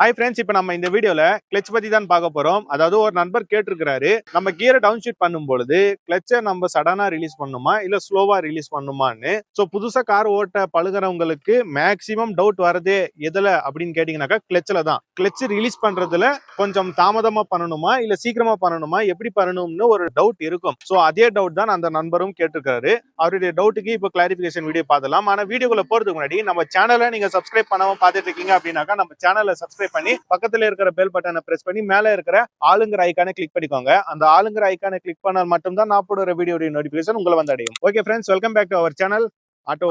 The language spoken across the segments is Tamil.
ஹாய் ஃப்ரெண்ட்ஸ் இப்போ நம்ம இந்த வீடியோவில் கிளச் பற்றி தான் பார்க்க போகிறோம் அதாவது ஒரு நண்பர் கேட்டிருக்கிறாரு நம்ம கியரை டவுன் ஷீட் பண்ணும்பொழுது கிளச்சை நம்ம சடனாக ரிலீஸ் பண்ணுமா? இல்லை ஸ்லோவாக ரிலீஸ் பண்ணுமான்னு? ஸோ புதுசாக கார் ஓட்ட பழுகிறவங்களுக்கு மேக்சிமம் டவுட் வரதே எதில் அப்படின்னு கேட்டிங்கனாக்கா கிளச்சில் தான். கிளச்சு ரிலீஸ் பண்றதுல கொஞ்சம் தாமதமாக பண்ணணுமா? இல்லை சீக்கிரமா பண்ணணுமா? எப்படி பண்ணணும்னு ஒரு டவுட் இருக்கும். ஸோ அதே டவுட் தான் அந்த நண்பரும் கேட்டிருக்காரு அவருடைய டவுட்டுக்கு இப்போ கிளாரிஃபிகேஷன் வீடியோ பார்த்துலாம் ஆனால் வீடியோக்குள்ளே போகிறதுக்கு முன்னாடி நம்ம சேனலை நீங்கள் சப்ஸ்கிரைப் பண்ணாம பார்த்துட்டு இருக்கீங்க அப்படின்னாக்கா நம்ம சேனலை சப்ஸ்கிரைப் பண்ணி பக்கத்துல இருக்கிற பெல் பட்டனை பிரஸ் பண்ணி மேல இருக்கிற ஆளுங்கிற ஐக்கானை கிளிக் பண்ணிக்கோங்க. அந்த ஆளுங்கிற ஐக்கானை கிளிக் பண்ணால் மட்டும்தான் நான் போடுற வீடியோடைய நோட்டிபிகேஷன் உங்களை வந்து அடையும். Okay friends welcome back to our channel auto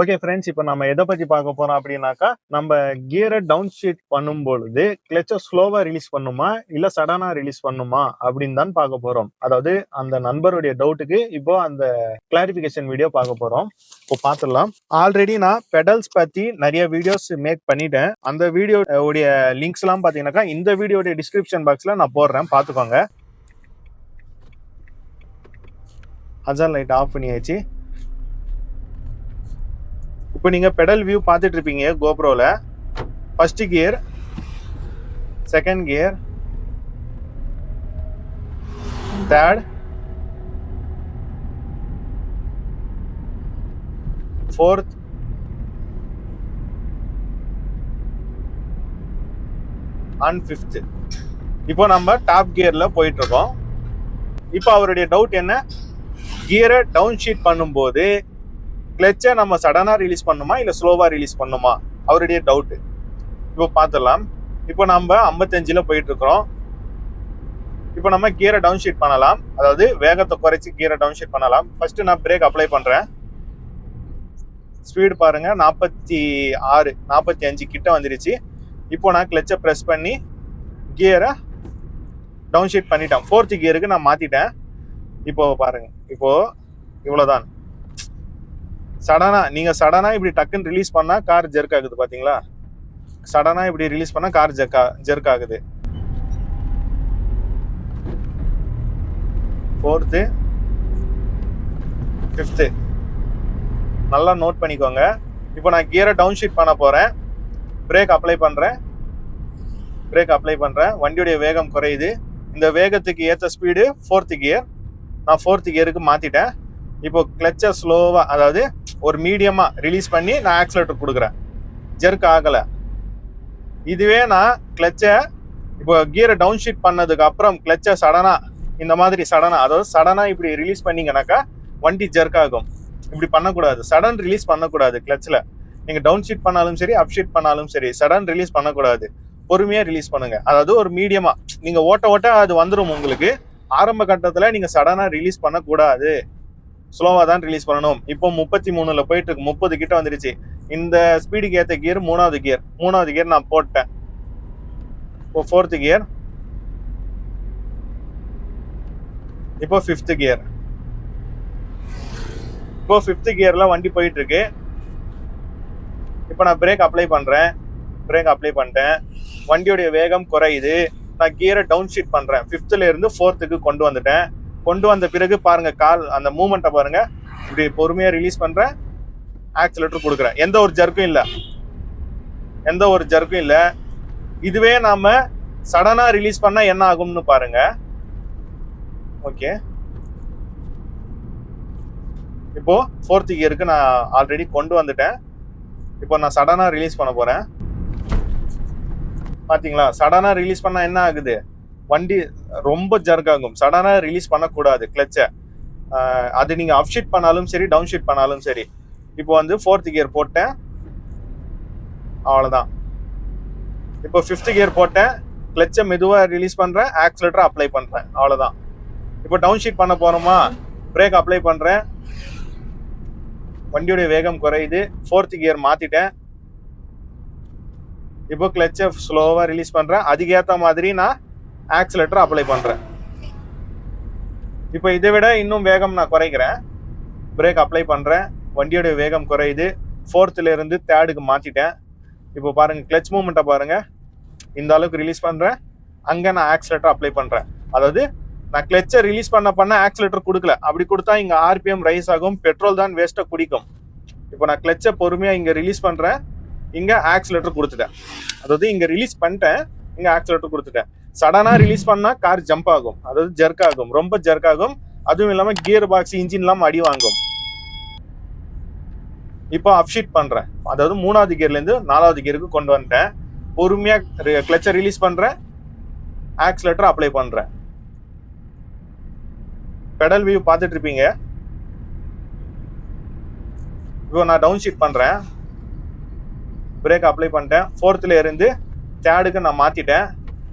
okay friends இப்போ நம்ம எதை பற்றி பார்க்க போறோம் அப்படின்னாக்கா நம்ம கியரை டவுன் ஷீட் பண்ணும் பொழுது கிளச்சை ஸ்லோவாக ரிலீஸ் பண்ணுமா இல்லை சடனாக ரிலீஸ் பண்ணுமா அப்படின்னு தான் பார்க்க போகிறோம் அதாவது அந்த நண்பருடைய டவுட்டுக்கு இப்போ அந்த கிளாரிஃபிகேஷன் வீடியோ பார்க்க போகிறோம் இப்போ பார்த்துடலாம். ஆல்ரெடி நான் பெடல்ஸ் பற்றி நிறைய வீடியோஸ் மேக் பண்ணிட்டேன். அந்த வீடியோ உடைய லிங்க்ஸ்லாம் பார்த்தீங்கன்னாக்கா இந்த வீடியோடைய டிஸ்கிரிப்ஷன் பாக்ஸில் நான் போடுறேன். பார்த்துக்கோங்க. அஜான் லைட் ஆஃப் பண்ணியாச்சு. இப்போ நீங்க பெடல் வியூ பார்த்துட்டு இருப்பீங்க கோப்ரோவில் first gear second gear third fourth and fifth இப்போ நம்ம டாப் கியரில் போயிட்டு இருக்கோம். இப்போ அவருடைய டவுட் என்ன? கியரை டவுன் ஷீட் பண்ணும்போது கிளச்சை நம்ம சடனாக ரிலீஸ் பண்ணுமா இல்லை ஸ்லோவாக ரிலீஸ் பண்ணுமா? அவருடைய டவுட்டு இப்போ பார்த்துடலாம். இப்போ நம்ம ஐம்பத்தஞ்சில் போயிட்டுருக்குறோம். இப்போ நம்ம கியரை டவுன் ஷீட் பண்ணலாம். அதாவது வேகத்தை குறைச்சி கியரை டவுன் ஷீட் பண்ணலாம். ஃபஸ்ட்டு நான் பிரேக் அப்ளை பண்ணுறேன் ஸ்பீடு பாருங்கள் நாற்பத்தி ஆறு நாற்பத்தி அஞ்சு கிட்ட வந்துருச்சு. இப்போ நான் கிளச்சை ப்ரெஸ் பண்ணி கியரை டவுன் ஷீட் பண்ணிட்டேன். ஃபோர்த்து கியருக்கு நான் மாற்றிட்டேன் இப்போ பாருங்கள் இப்போது இவ்வளோதான் சடனாக நீங்கள் சடனாக இப்படி டக்குன்னு ரிலீஸ் பண்ணால் கார் ஜெர்க் ஆகுது பார்த்தீங்களா சடனாக இப்படி ரிலீஸ் பண்ணால் கார் ஜெர்க்கா ஜெர்க் ஆகுது. ஃபோர்த்து ஃபிஃப்த்து நல்லா நோட் பண்ணிக்கோங்க. இப்போ நான் கியரை டவுன் ஷீட் பண்ண போகிறேன் பிரேக் அப்ளை பண்ணுறேன் பிரேக் அப்ளை பண்ணுறேன் வண்டியுடைய வேகம் குறையுது. இந்த வேகத்துக்கு ஏற்ற ஸ்பீடு ஃபோர்த்து கியர் நான் ஃபோர்த்து கியருக்கு மாற்றிட்டேன் இப்போ கிளச்சை ஸ்லோவாக அதாவது ஒரு மீடியமாக ரிலீஸ் பண்ணி நான் ஆக்சிலேட்டர் கொடுக்குறேன். ஜெர்க் ஆகலை. இதுவே நான் கிளச்சை இப்போ கியரை டவுன் ஷீட் பண்ணதுக்கு அப்புறம் கிளச்சை சடனாக இந்த மாதிரி சடனாக அதாவது சடனாக இப்படி ரிலீஸ் பண்ணீங்கன்னாக்கா வண்டி ஜெர்க் ஆகும். இப்படி பண்ணக்கூடாது. சடன் ரிலீஸ் பண்ணக்கூடாது கிளச்சில் நீங்கள் டவுன் ஷீட் பண்ணாலும் சரி அப் ஷீட் பண்ணாலும் சரி சடன் ரிலீஸ் பண்ணக்கூடாது. பொறுமையாக ரிலீஸ் பண்ணுங்க. அதாவது ஒரு மீடியமாக நீங்கள் ஓட்ட ஓட்ட அது வந்துடும் உங்களுக்கு. ஆரம்ப கட்டத்தில் நீங்கள் சடனாக ரிலீஸ் பண்ணக்கூடாது. ஸ்லோவாக தான் ரிலீஸ் பண்ணணும். இப்போ முப்பத்தி மூணில் போயிட்டு இருக்கு முப்பது கிட்ட வந்துருச்சு. இந்த ஸ்பீடுக்கு ஏற்ற கியர் மூணாவது கியர் மூணாவது கியர் நான் போட்டேன். இப்போ ஃபோர்த்து கியர் இப்போ ஃபிஃப்த்து கியர் இப்போ ஃபிஃப்த்து கியரில் வண்டி போயிட்டு இருக்கு இப்போ நான் பிரேக் அப்ளை பண்ணுறேன் பிரேக் அப்ளை பண்ணிட்டேன். வண்டியோடைய வேகம் குறையுது. நான் கியரை டவுன் ஷீட் பண்ணுறேன் ஃபிஃப்த்துலேருந்து ஃபோர்த்துக்கு கொண்டு வந்துட்டேன். கொண்டு வந்த பிறகு பாருங்க கால் அந்த மூமெண்ட்டை பாருங்க. இப்படி பொறுமையா ரிலீஸ் பண்றேன் ஆக்சிலேட்டர் கொடுக்குறேன். எந்த ஒரு ஜர்க்கும் இல்லை. எந்த ஒரு ஜர்க்கும் இல்லை. இதுவே நாம சடனா ரிலீஸ் பண்ணா என்ன ஆகும்னு பாருங்க. ஓகே இப்போ ஃபோர்த் இயருக்கு நான் ஆல்ரெடி கொண்டு வந்துட்டேன். இப்போ நான் சடனா ரிலீஸ் பண்ண போறேன். பாத்தீங்களா? சடனா ரிலீஸ் பண்ணா என்ன ஆகுது? வண்டி ரொம்ப ஜர்க் ஆகும் சடனாக ரிலீஸ் பண்ணக்கூடாது கிளச்சை அது நீங்கள் அப் ஷீட் பண்ணாலும் சரி டவுன் ஷீட் பண்ணாலும் சரி. இப்போ வந்து ஃபோர்த் கியர் போட்டேன். அவ்வளோதான் இப்போ ஃபிஃப்த் கியர் போட்டேன். கிளச்சை மெதுவாக ரிலீஸ் பண்ணுறேன் ஆக்சிலேட்டர் அப்ளை பண்ணுறேன் அவ்வளோதான் இப்போ டவுன் ஷீட் பண்ண போகிறோமா பிரேக் அப்ளை பண்ணுறேன் வண்டியுடைய வேகம் குறையுது. ஃபோர்த் கியர் மாற்றிட்டேன் இப்போ கிளச்சை ஸ்லோவாக ரிலீஸ் பண்ணுறேன் அதுக்கேற்ற மாதிரி நான் ஆக்சிலேட்டர் அப்ளை பண்ணுறேன் இப்போ இதை விட இன்னும் வேகம் நான் குறைக்கிறேன். பிரேக் அப்ளை பண்ணுறேன் வண்டியோடைய வேகம் குறையுது. ஃபோர்த்துலேருந்து தேர்டுக்கு மாற்றிட்டேன் இப்போ பாருங்கள் கிளச் மூமெண்ட்டை பாருங்கள் இந்த அளவுக்கு ரிலீஸ் பண்ணுறேன் அங்கே நான் ஆக்சிலேட்டர் அப்ளை பண்ணுறேன் அதாவது நான் கிளச்சை ரிலீஸ் பண்ண பண்ண ஆக்சிலேட்டர் கொடுக்கல. அப்படி கொடுத்தா இங்கே ஆர்பிஎம் ரைஸ் ஆகும். பெட்ரோல் தான் வேஸ்ட்டாக குடிக்கும். இப்போ நான் கிளச்சை பொறுமையாக இங்கே ரிலீஸ் பண்ணுறேன் இங்கே ஆக்சிலேட்டர் கொடுத்துட்டேன். அதாவது இங்கே ரிலீஸ் பண்ணிட்டேன். இங்கே ஆக்சிலேட்டர் கொடுத்துட்டேன். சடனாக ரிலீஸ் பண்ணால் கார் ஜம்ப் ஆகும். அதாவது ஜர்க் ஆகும். ரொம்ப ஜர்க் ஆகும். அதுவும் இல்லாமல் கியர் பாக்ஸ் இன்ஜின்லாம் அடி வாங்கும். இப்போ அப்ஷீட் பண்ணுறேன் அதாவது மூணாவது கியர்லேருந்து நாலாவது கியருக்கு கொண்டு வந்துட்டேன். பொறுமையாக கிளச்சை ரிலீஸ் பண்ணுறேன் ஆக்சிலேட்டர் அப்ளை பண்ணுறேன் பெடல் வியூ பார்த்துட்டு இருப்பீங்க. இப்போ நான் டவுன் ஷீட் பண்ணுறேன் பிரேக் அப்ளை பண்ணிட்டேன். ஃபோர்த்தில் இருந்து தேர்டுக்கு நான் மாற்றிட்டேன்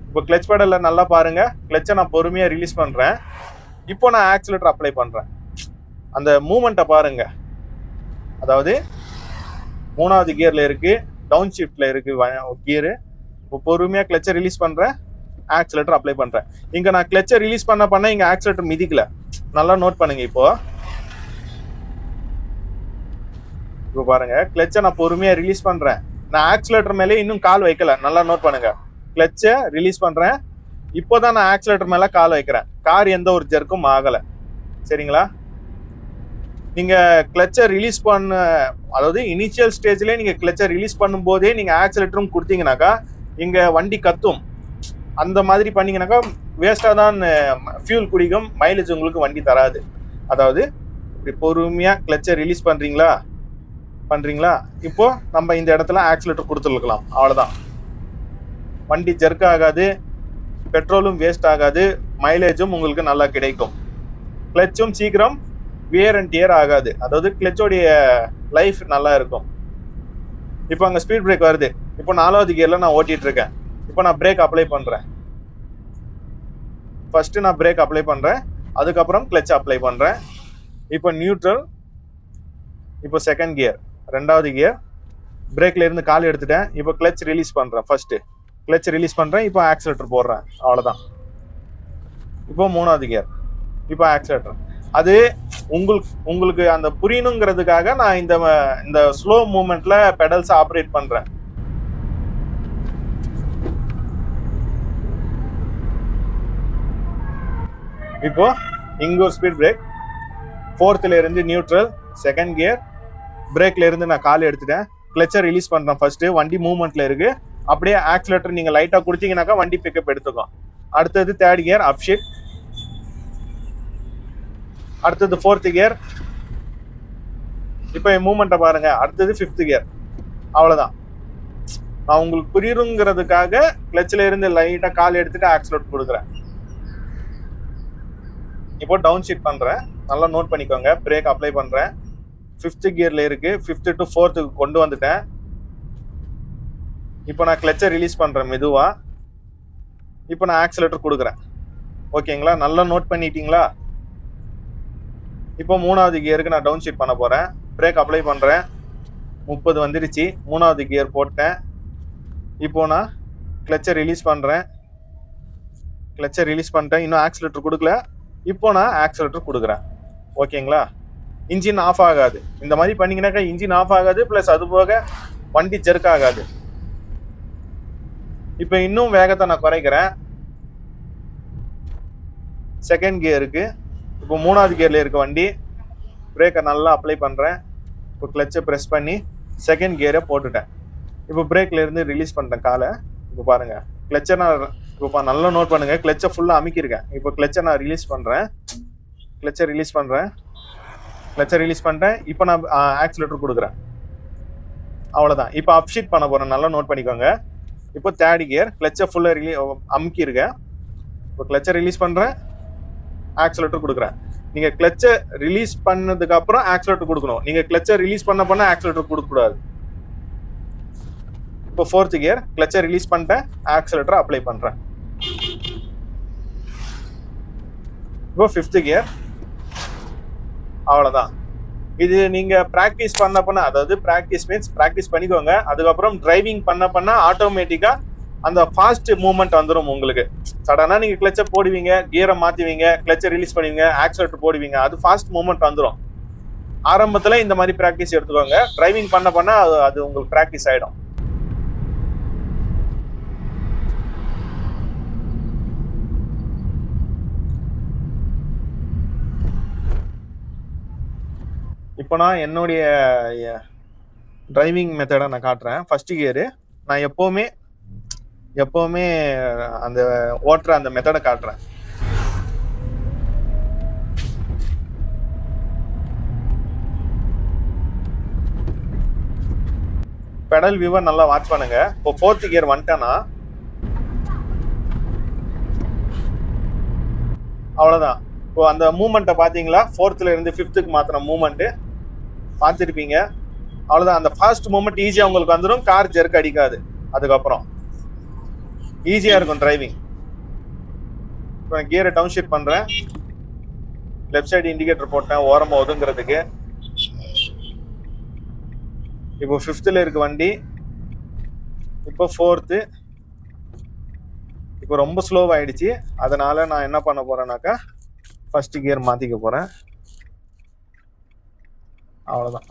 இப்போ கிளச் பேடலில் நல்லா பாருங்க. கிளச்சை நான் பொறுமையாக ரிலீஸ் பண்ணுறேன் இப்போ நான் ஆக்சிலேட்டர் அப்ளை பண்ணுறேன் அந்த மூமெண்ட்டை பாருங்க. அதாவது மூணாவது கியரில் இருக்கு டவுன் ஷிஃப்டில் இருக்கு கியரு இப்போ பொறுமையாக கிளச்சை ரிலீஸ் பண்ணுறேன் ஆக்சிலேட்டர் அப்ளை பண்ணுறேன் இங்கே நான் கிளச்சை ரிலீஸ் பண்ண பண்ண இங்கே ஆக்சிலேட்டர் மிதிக்கல. நல்லா நோட் பண்ணுங்க இப்போ. இப்போ பாருங்க கிளச்சை நான் பொறுமையாக ரிலீஸ் பண்ணுறேன் நான் ஆக்சிலேட்டர் மேலே இன்னும் கால் வைக்கல. நல்லா நோட் பண்ணுங்க. கிளச்சை ரிலீஸ் பண்ணுறேன் இப்போ தான் நான் ஆக்சிலேட்டர் மேலே கால் வைக்கிறேன். கார் எந்த ஒரு ஜெர்க்கும் ஆகலை. சரிங்களா? நீங்கள் கிளச்சை ரிலீஸ் பண்ண அதாவது இனிஷியல் ஸ்டேஜ்லேயே நீங்கள் கிளச்சை ரிலீஸ் பண்ணும்போதே நீங்கள் ஆக்சிலேட்டரும் கொடுத்தீங்கனாக்கா இங்கே வண்டி கத்தும். அந்த மாதிரி பண்ணீங்கன்னாக்கா வேஸ்ட்டாக தான் ஃபியூல் குடிக்கும் மைலேஜ் உங்களுக்கு வண்டி தராது. அதாவது இப்படி பொறுமையாக கிளச்சை ரிலீஸ் பண்ணுறீங்களா பண்ணுறீங்களா இப்போது நம்ம இந்த இடத்துல ஆக்சிலேட்டர் கொடுத்துருக்கலாம். அவ்வளோதான் வண்டி ஜெர்க் ஆகாது பெட்ரோலும் வேஸ்ட் ஆகாது மைலேஜும் உங்களுக்கு நல்லா கிடைக்கும். கிளச்சும் சீக்கிரம் வியர் அண்ட் டியர் ஆகாது. அதாவது கிளச்சோடைய லைஃப் நல்லா இருக்கும். இப்போ அங்கே ஸ்பீட் பிரேக் வருது. இப்போ நாலாவது கியரில் நான் ஓட்டிகிட்டு இருக்கேன். இப்போ நான் பிரேக் அப்ளை பண்ணுறேன் ஃபஸ்ட்டு நான் பிரேக் அப்ளை பண்ணுறேன் அதுக்கப்புறம் கிளச் அப்ளை பண்ணுறேன் இப்போ நியூட்ரல் இப்போ செகண்ட் கியர் ரெண்டாவது கியர் பிரேக்ல இருந்து கால் எடுத்துட்டேன். இப்போ கிளச் ரிலீஸ் பண்ணுறேன் ஃபஸ்ட்டு கிளச் ரிலீஸ் பண்ணுறேன் இப்போ ஆக்சிலேட்டர் போடுறேன். அவ்வளோதான் இப்போ மூணாவது கியர் இப்போ ஆக்சிலேட்டர் அது உங்களுக்கு உங்களுக்கு அந்த புரியணுங்கிறதுக்காக நான் இந்த இந்த ஸ்லோ மூமெண்ட்ல பெடல்ஸ் ஆப்ரேட் பண்றேன். இப்போ இங்க ஒரு ஸ்பீட் பிரேக் ஃபோர்த்ல இருந்து நியூட்ரல் செகண்ட் கியர் பிரேக்ல இருந்து நான் கால் எடுத்துட்டேன். கிளச்சர் ரிலீஸ் பண்றேன் ஃபர்ஸ்ட் வண்டி மூவ்மெண்ட்ல இருக்கு. அப்படியே ஆக்சிலேட்டர் நீங்க லைட்டா கொடுத்தீங்கன்னாக்கா வண்டி பிக்கப் எடுத்துக்கும். அடுத்தது தேர்ட் கியர் அப்ஷிப் அடுத்தது ஃபோர்த் கியர் இப்போ என் மூமெண்ட்டை பாருங்க. அடுத்தது ஃபிஃப்த் கியர் அவ்வளோதான் நான் உங்களுக்கு புரியுங்கிறதுக்காக கிளச்சில் இருந்து லைட்டாக கால் எடுத்துட்டு ஆக்சிலேட் கொடுக்குறேன். இப்போ டவுன் ஷீட் பண்ணுறேன் நல்லா நோட் பண்ணிக்கோங்க. பிரேக் அப்ளை பண்ணுறேன் ஃபிஃப்த் கியரில் இருக்குது ஃபிஃப்த்து டு ஃபோர்த்துக்கு கொண்டு வந்துட்டேன். இப்போ நான் கிளச்சை ரிலீஸ் பண்ணுறேன் மெதுவாக இப்போ நான் ஆக்சிலேட்டர் கொடுக்குறேன். ஓகேங்களா? நல்லா நோட் பண்ணிட்டீங்களா? இப்போ மூணாவது கியருக்கு நான் டவுன் ஷீட் பண்ண போகிறேன் பிரேக் அப்ளை பண்ணுறேன் முப்பது வந்துடுச்சு. மூணாவது கியர் போட்டேன். இப்போ நான் கிளச்சை ரிலீஸ் பண்ணுறேன் கிளச்சை ரிலீஸ் பண்ணிட்டேன். இன்னும் ஆக்சிலேட்டர் கொடுக்கல. இப்போ நான் ஆக்சிலேட்டர் கொடுக்குறேன். ஓகேங்களா? இன்ஜின் ஆஃப் ஆகாது. இந்த மாதிரி பண்ணிங்கனாக்கா இன்ஜின் ஆஃப் ஆகாது. ப்ளஸ் அது போக வண்டி ஜெர்க் ஆகாது. இப்போ இன்னும் வேகத்தை நான் குறைக்கிறேன். செகண்ட் கியருக்கு இப்போ மூணாவது கியர்ல இருக்க வண்டி பிரேக்கை நல்லா அப்ளை பண்ணுறேன் இப்போ கிளச்சை ப்ரெஸ் பண்ணி செகண்ட் கியரை போட்டுட்டேன். இப்போ பிரேக்ல இருந்து ரிலீஸ் பண்ணிட்டேன் காலை. இப்போ பாருங்க கிளச்சை நான் இப்போ நல்லா நோட் பண்ணுங்க. கிளச்சை ஃபுல்லாக அமுக்கியிருக்கேன். இப்போ கிளச்சை நான் ரிலீஸ் பண்ணுறேன் கிளச்சை ரிலீஸ் பண்ணுறேன் கிளச்சை ரிலீஸ் பண்ணிட்டேன் இப்போ நான் ஆக்சிலேட்டர் கொடுக்குறேன். அவ்வளோதான் இப்போ அப்ஷீட் பண்ண போகிறேன் நல்லா நோட் பண்ணிக்கோங்க. இப்போ தேர்ட் கியர் கிளச்சை ஃபுல்லாக ரிலீ அமுக்கியிருக்கேன் இப்போ கிளச்சை ரிலீஸ் பண்ணுறேன் ஆக்சலேட்டர் கொடுக்குறேன். நீங்கள் கிளச்சை ரிலீஸ் பண்ணதுக்கு அப்புறம் கொடுக்கணும். நீங்கள் கிளச்சை ரிலீஸ் பண்ண பண்ண ஆக்சலேட்டர் கொடுக்கக்கூடாது. இப்போ ஃபோர்த் கியர் கிளச்சை ரிலீஸ் பண்ணிட்டேன் ஆக்சிலேட்டர் அப்ளை பண்ணுறேன் இப்போ ஃபிஃப்த்து கியர் அவ்வளோதான் இது நீங்க ப்ராக்டிஸ் பண்ண பண்ண அதாவது ப்ராக்டிஸ் மீன்ஸ் ப்ராக்டிஸ் பண்ணிக்கோங்க. அதுக்கப்புறம் டிரைவிங் பண்ண பண்ண ஆட்டோமேட்டிக்கா அந்த ஃபாஸ்ட் மூவ்மெண்ட் வந்துடும் உங்களுக்கு. சடனா நீங்க கிளச்சை போடுவீங்க கியரை மாத்துவீங்க கிளச்சை ரிலீஸ் பண்ணுவீங்க ஆக்சிலேட்டர் போடுவீங்க அது ஃபாஸ்ட் மூவ்மெண்ட் வந்துடும் ஆரம்பத்துல இந்த மாதிரி ப்ராக்டிஸ் எடுத்துக்கோங்க. டிரைவிங் பண்ண பண்ண அது அது உங்களுக்கு ப்ராக்டிஸ் ஆயிடும். இப்போ நான் என்னுடைய டிரைவிங் மெத்தடை நான் காட்டுறேன். ஃபர்ஸ்ட் கியரு நான் எப்போவுமே எப்போவுமே அந்த ஓட்டுற அந்த மெத்தடை காட்டுறேன். பெடல் வியூவை நல்லா வாட்ச் பண்ணுங்க. இப்போ ஃபோர்த்து கியர் வந்துட்டேன்னா அவ்வளோதான் இப்போ அந்த மூமெண்ட்டை பார்த்தீங்களா? ஃபோர்த்தில் இருந்து ஃபிஃப்த்துக்கு மாற்றின மூமெண்ட்டு பார்த்துருப்பீங்க. அவ்வளோதான் அந்த ஃபாஸ்ட் மூமெண்ட் ஈஸியாக உங்களுக்கு வந்துடும் கார் ஜெர்க் அடிக்காது. அதுக்கப்புறம். ஈஸியாக இருக்கும் டிரைவிங் இப்போ கியரை டவுன் ஷிஃப்ட் பண்ணுறேன் லெஃப்ட் சைடு இண்டிகேட்டர் போட்டேன். ஓரமாக ஒதுங்கிறதுக்கு. இப்போ ஃபிஃப்த்தில் இருக்கு வண்டி. இப்போ ஃபோர்த்து இப்போ ரொம்ப ஸ்லோவாகிடுச்சு அதனால் நான் என்ன பண்ண போகிறேன்னாக்கா ஃபஸ்ட்டு கியர் மாற்றிக்க போகிறேன் அவ்வளவுதான்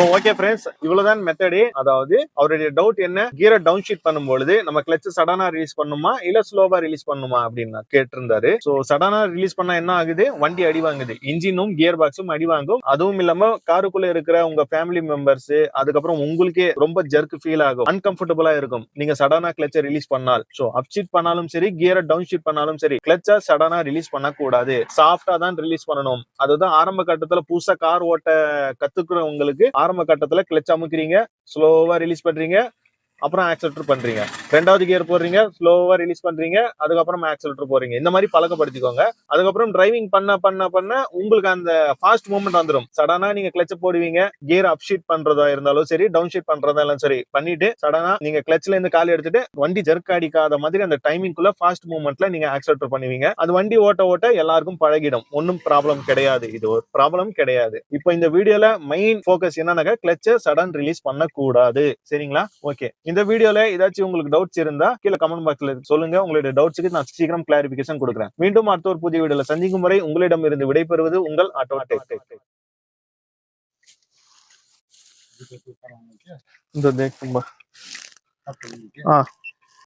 ஸோ ஓகே ஃப்ரெண்ட்ஸ் இவ்வளவுதான் மெத்தடு அதாவது அவருடைய டவுட் என்ன? கியரை டவுன் ஷீட் பண்ணும்பொழுது நம்ம கிளச் சடனா ரிலீஸ் பண்ணுமா? இல்ல ஸ்லோவா ரிலீஸ் பண்ணுமா? அப்படின்னு கேட்டிருந்தாரு. ஸோ சடனா ரிலீஸ் பண்ணா என்ன ஆகுது? வண்டி அடி வாங்குது. இன்ஜினும் கியர் பாக்ஸும் அடி வாங்கும். அதுவும் இல்லாம காருக்குள்ள இருக்கிற உங்க ஃபேமிலி மெம்பர்ஸ் அதுக்கப்புறம் உங்களுக்கே ரொம்ப ஜர்க் ஃபீல் ஆகும். அன்கம்ஃபர்டபுளா இருக்கும். நீங்க சடனா கிளச்சை ரிலீஸ் பண்ணால். ஸோ அப் ஷீட் பண்ணாலும் சரி கியரை டவுன் ஷீட் பண்ணாலும் சரி கிளச்சா சடனா ரிலீஸ் பண்ணக்கூடாது. சாஃப்டா தான் ரிலீஸ் பண்ணணும். அதுதான் ஆரம்ப கட்டத்துல புதுசா கார் ஓட்ட கத்துக்கிறவங்களுக்கு ஆரம்ப கட்டத்துல கிளச் அமுக்கிறீங்க ஸ்லோவா ரிலீஸ் பண்றீங்க. அப்புறம் ஆக்சலட்டர் பண்றீங்க. ரெண்டாவது கியர் போடுறீங்க ஸ்லோவா ரிலீஸ் பண்றீங்க அதுக்கப்புறம் ஆக்சலட்டர் போறீங்க இந்த மாதிரி பழக்கப்படுத்திக்கோங்க. அதுக்கப்புறம் டிரைவிங் பண்ண பண்ண பண்ண உங்களுக்கு அந்த ஃபாஸ்ட் மூவ்மெண்ட் வந்துடும் சடனா நீங்க கிளச்ச போடுவீங்க கியர் அப் ஷீட் பண்றதா இருந்தாலும் சரி டவுன் ஷீட் பண்றதா இருந்தாலும் சரி பண்ணிட்டு சடனா நீங்க கிளச்ல இருந்து கால் எடுத்துட்டு வண்டி ஜெர்க் அடிக்காத மாதிரி அந்த டைமிங்குள்ள ஃபாஸ்ட் மூவ்மெண்ட்ல நீங்க ஆக்சலட்டர் பண்ணுவீங்க. அது வண்டி ஓட்ட ஓட்ட எல்லாருக்கும் பழகிடும். ஒன்றும் ப்ராப்ளம் கிடையாது. இது ஒரு ப்ராப்ளம் கிடையாது. இப்போ இந்த வீடியோல மெயின் ஃபோக்கஸ் என்னன்னாக்க கிளச்ச சடன் ரிலீஸ் பண்ணக்கூடாது. சரிங்களா? ஓகே இந்த வீடியோல ஏதாச்சும் உங்களுக்கு டவுட்ஸ் இருந்தா கீழே கமெண்ட் பாக்ஸ்ல சொல்லுங்க. உங்களுடைய டவுட்ஸுக்கு நான் சீக்கிரம் கிளாரிபிகேஷன் கொடுக்குறேன். மீண்டும் அடுத்த ஒரு புதிய வீடியோல சந்திக்கும் வரை உங்களிடம் இருந்து விடைபெறுவது உங்கள் ஆட்டோ இந்த தேக்கும்பா ஆ.